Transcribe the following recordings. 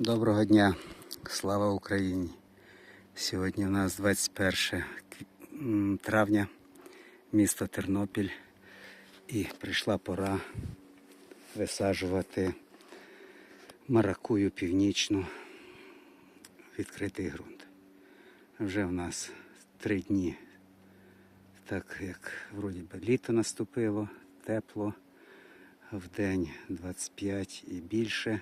Доброго дня, слава Україні! Сьогодні у нас 21 травня, місто Тернопіль, і прийшла пора висаджувати маракую північну, відкритий ґрунт. Вже в нас три дні, так як вроді би літо наступило, тепло, в день 25 і більше.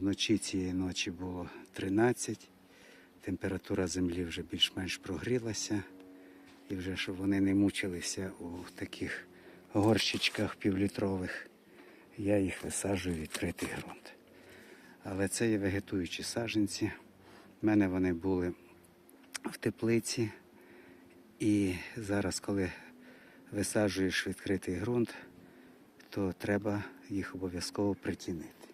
Вночі цієї ночі було 13. Температура землі вже більш-менш прогрілася. І вже щоб вони не мучилися у таких горщичках півлітрових, я їх висаджую відкритий ґрунт. Але це є вегетуючі саджанці. У мене вони були в теплиці. І зараз, коли висаджуєш відкритий ґрунт, то треба їх обов'язково притінити.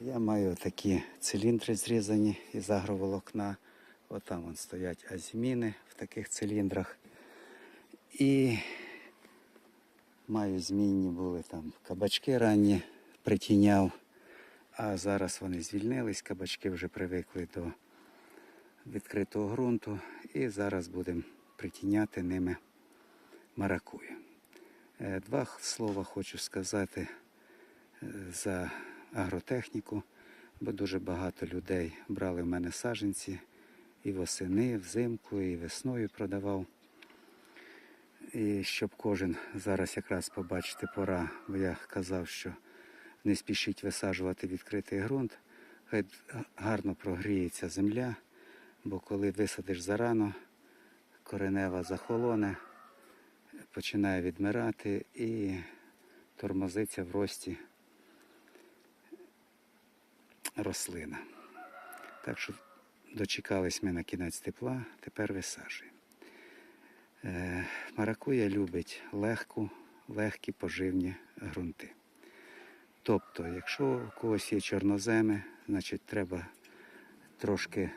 Я маю такі циліндри зрізані із агроволокна. Отам вон стоять азіміни в таких циліндрах. І маю змінні були там кабачки ранні притіняв, а зараз вони звільнились, кабачки вже привикли до відкритого ґрунту. І зараз будемо притіняти ними маракую. Е, Два слова хочу сказати е, за агротехніку, бо дуже багато людей брали в мене саджанці і восени, взимку, і весною продавав. І щоб кожен зараз якраз побачити пора, бо я казав, що не спішіть висаджувати відкритий ґрунт, хай гарно прогріється земля, бо коли висадиш зарано, коренева захолоне, починає відмирати і тормозиться в рості рослина. Так що дочекались ми на кінець тепла, тепер висаджуємо. Е, Маракуя любить легку, легкі поживні ґрунти. Тобто, якщо у когось є чорноземи, значить треба трошки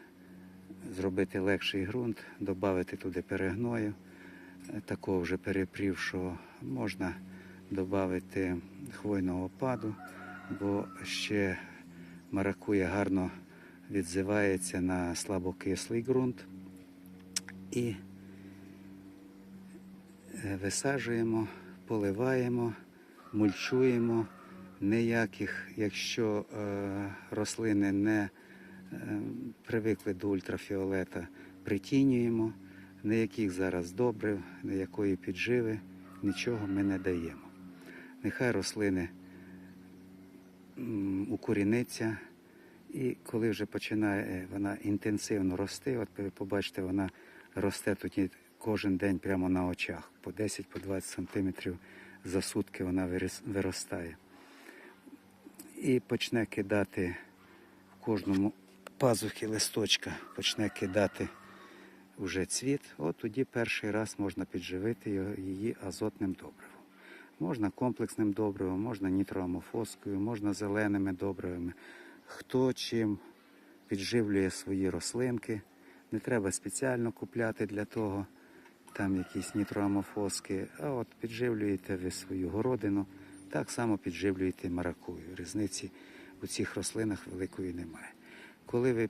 зробити легший ґрунт, додати туди перегною, е, такого вже перепрівшого, можна додати хвойного опаду, бо ще маракуя гарно відзивається на слабокислий ґрунт. І е, висаджуємо, поливаємо, мульчуємо. Ніяких, якщо е, рослини не е, привикли до ультрафіолета, притінюємо, ніяких зараз добрив, ніякої підживи, нічого ми не даємо. Нехай рослини укоріниться, і коли вже починає е, вона інтенсивно рости, от ви побачите, вона росте тут кожен день прямо на очах, по 10-20 сантиметрів за сутки вона виростає. І почне кидати в кожному пазухі листочка, почне кидати вже цвіт, от тоді перший раз можна підживити її азотним добривом. Можна комплексним добривом, можна нітроамофоскою, можна зеленими добривами. Хто чим підживлює свої рослинки. Не треба спеціально купляти для того там якісь нітроамофоски, а от підживлюєте ви свою городину, так само підживлюєте маракую. Різниці у цих рослинах великої немає. Коли ви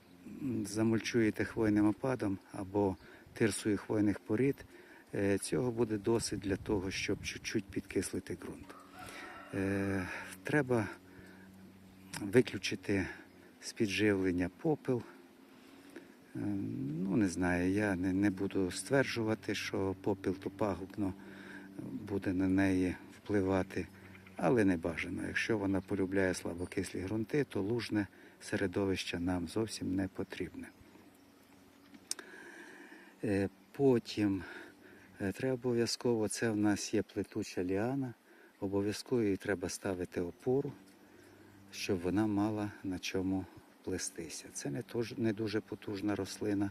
замульчуєте хвойним опадом або тирсою хвойних порід, цього буде досить для того, щоб чуть-чуть підкислити ґрунт. Е, Треба виключити з підживлення попел. Е, Ну, не знаю, я не, не буду стверджувати, що попіл то пагубно буде на неї впливати, але не бажано. Якщо вона полюбляє слабокислі ґрунти, то лужне середовище нам зовсім не потрібне. Е, Потім е, треба обов'язково, це в нас є плетуча ліана, обов'язково їй треба ставити опору, щоб вона мала на чому плестися. Це не, не дуже потужна рослина,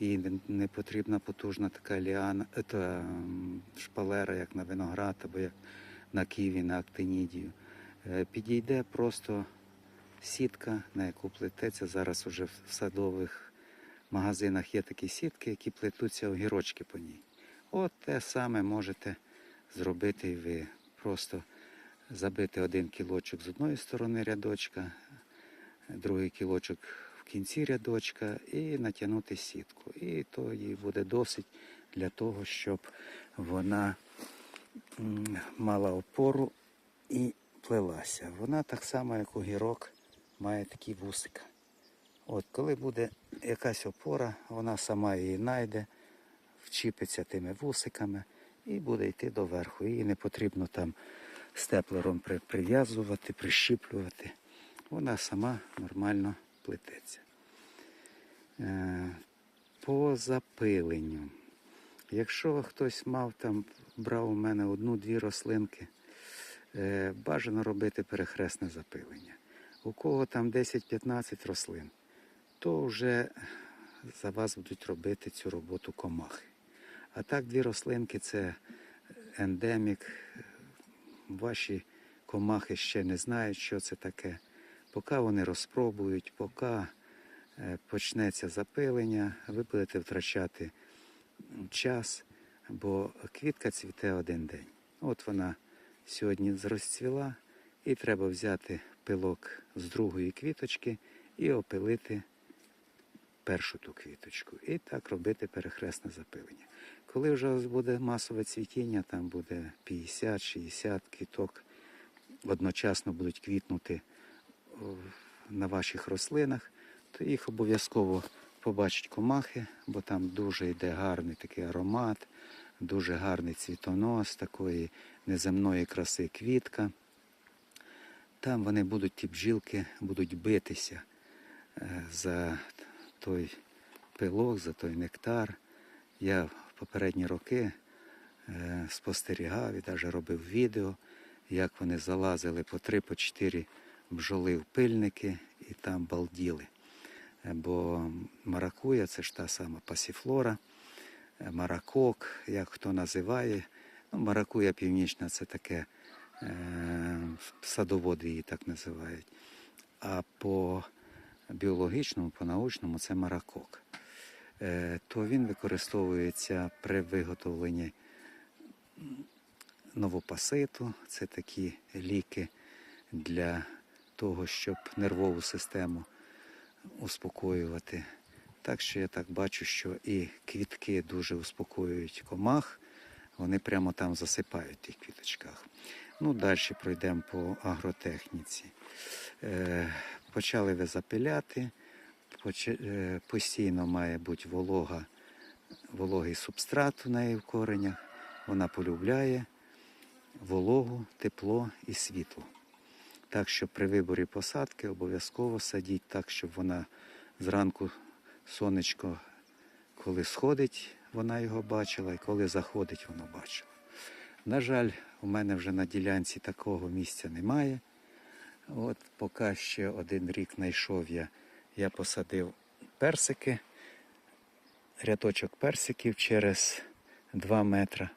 не, не потрібна потужна така ліана, е, та, шпалера, як на виноград або як на ківі, на актинідію. Е, Підійде просто сітка, на яку плететься. Зараз уже в садових магазинах є такі сітки, які плетуться огірочки по ній. От те саме можете зробити і ви. Просто забити один кілочок з одної сторони рядочка, другий кілочок в кінці рядочка і натягнути сітку. І то їй буде досить для того, щоб вона мала опору і плелася. Вона так само, як огірок, має такі вусика. От коли буде якась опора, вона сама її знайде, вчіпиться тими вусиками і буде йти доверху. Її не потрібно там степлером прив'язувати, прищіплювати. Вона сама нормально плететься. Е, По запиленню. Якщо хтось мав там, брав у мене одну-дві рослинки, е, бажано робити перехресне запилення. У кого там 10-15 рослин, то вже за вас будуть робити цю роботу комахи. А так, дві рослинки це ендемік. Ваші комахи ще не знають, що це таке. Поки вони розпробують, поки е, почнеться запилення, ви будете втрачати час, бо квітка цвіте один день. От вона сьогодні розцвіла, і треба взяти пилок з другої квіточки і опилити першу ту квіточку. І так робити перехресне запилення. Коли вже буде масове цвітіння, там буде 50-60 квіток, одночасно будуть квітнути на ваших рослинах, то їх обов'язково побачать комахи, бо там дуже йде гарний такий аромат, дуже гарний цвітонос, такої неземної краси квітка. Там вони будуть, ті бджілки, будуть битися е, за той пилок, за той нектар. Я в попередні роки е, спостерігав і навіть робив відео, як вони залазили по три, по чотири бджоли в пильники і там балділи. Е, Бо маракуя це ж та сама пасіфлора, е, маракок, як хто називає. Ну, маракуя північна це таке, садоводи її так називають. А по біологічному, по научному це маракок. Е, То він використовується при виготовленні новопаситу. Це такі ліки для того, щоб нервову систему успокоювати. Так що я так бачу, що і квітки дуже успокоюють комах, вони прямо там засипають в тих квіточках. Ну, далі пройдемо по агротехніці. Е, почали ви запиляти, е, постійно має бути волога, вологий субстрат у неї в коренях. Вона полюбляє вологу, тепло і світло. Так що при виборі посадки обов'язково садіть так, щоб вона зранку сонечко, коли сходить, вона його бачила, і коли заходить, вона бачила. На жаль, у мене вже на ділянці такого місця немає. От поки ще один рік знайшов я, я посадив персики, рядочок персиків через 2 метри.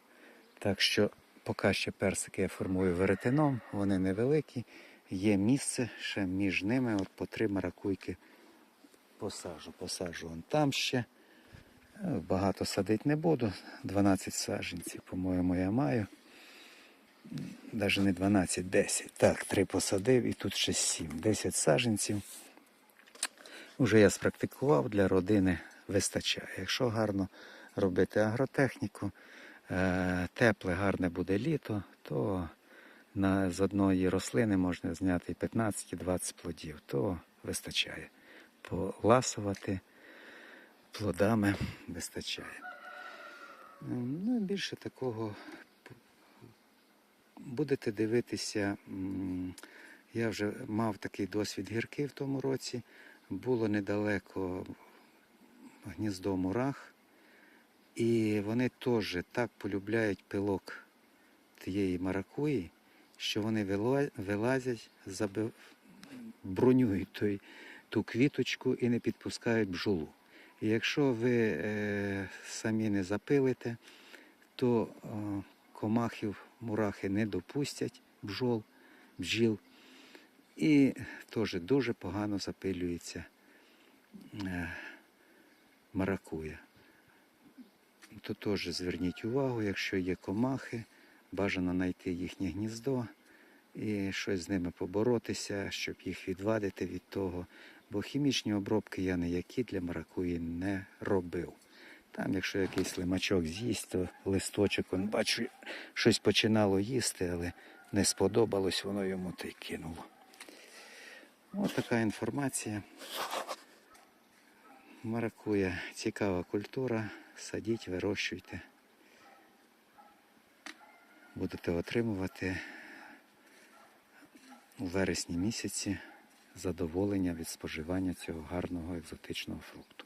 Так що поки ще персики я формую веретеном, вони невеликі. Є місце ще між ними, от по три маракуйки посажу. Посажу вон там ще. Багато садити не буду. 12 саджанців, по-моєму, я маю. Навіть не 12, 10. Так, три посадив і тут ще 7. 10 саджанців. Уже я спрактикував для родини вистачає. Якщо гарно робити агротехніку, е, тепле, гарне буде літо, то на, з одної рослини можна зняти 15-20 плодів, то вистачає. Поласувати плодами вистачає. Ем, Ну, більше такого будете дивитися. Я вже мав такий досвід гіркий в тому році. Було недалеко гніздо мурах, і вони теж так полюбляють пилок тієї маракуї, що вони вилазять, забив, бронюють той, ту квіточку і не підпускають бджолу. І якщо ви е, самі не запилите, то е, комахів мурахи не допустять бджол, бджіл. І теж дуже погано запилюється е, маракуя. То теж зверніть увагу, якщо є комахи, бажано знайти їхнє гніздо і щось з ними поборотися, щоб їх відвадити від того. Бо хімічні обробки я ніякі для маракуї не робив. Там, якщо якийсь лимачок з'їсть, то листочок, он, бачу, щось починало їсти, але не сподобалось, воно йому та й кинуло. Ось така інформація. Маракуя цікава культура. Садіть, вирощуйте. Будете отримувати у вересні місяці задоволення від споживання цього гарного екзотичного фрукту.